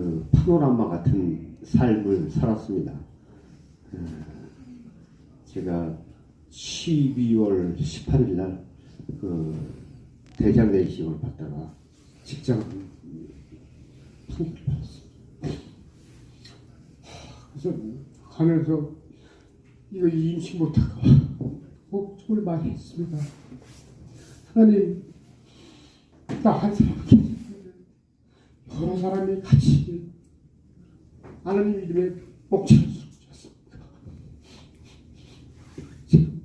그 파노라마 같은 삶을 살았습니다. 어, 제가 12월 18일 날 그 대장 내시경을 받다가 직장. 그래서 가면서 이거 임신 못할까 걱정을 많이 했습니다. 하나님 나 한 사람밖에 여러 사람이 같이 하나님 이름에 목차를 쏟았습니다.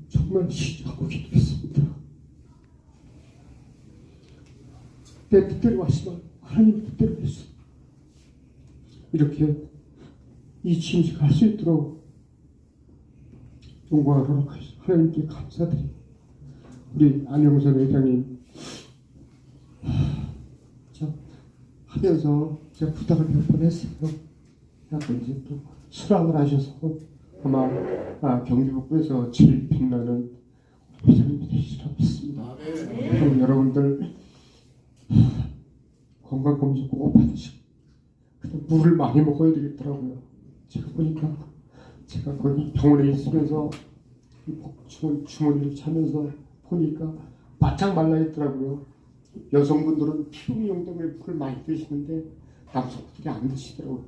정말 시주하고 기도했습니다. 내 뜻대로 왔지만 하나님 뜻대로 했어. 이렇게 이 침식을 할수 있도록 허락하셔서 하나님께 감사드립니다. 우리 안영선 회장님 하면서 제가 부탁을 몇 번 했어요. 그래서 이제 또 수락을 하셔서 아마 아, 경기북부에서 제일 빛나는 되시라고 믿습니다. 그럼 여러분들 건강검진 꼭 받으시고 근데 물을 많이 먹어야 되겠더라고요. 제가 보니까 제가 거기 병원에 있으면서 주머니를 차면서 보니까 바짝 말라 있더라고요. 여성분들은 피부 때문에 물을 많이 드시는데 남성분들이 안 드시더라고요.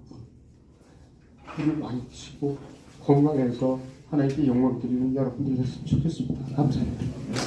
물을 많이 드시고 건강해서 하나님께 영광 드리는 여러분들이 됐으면 좋겠습니다. 감사합니다.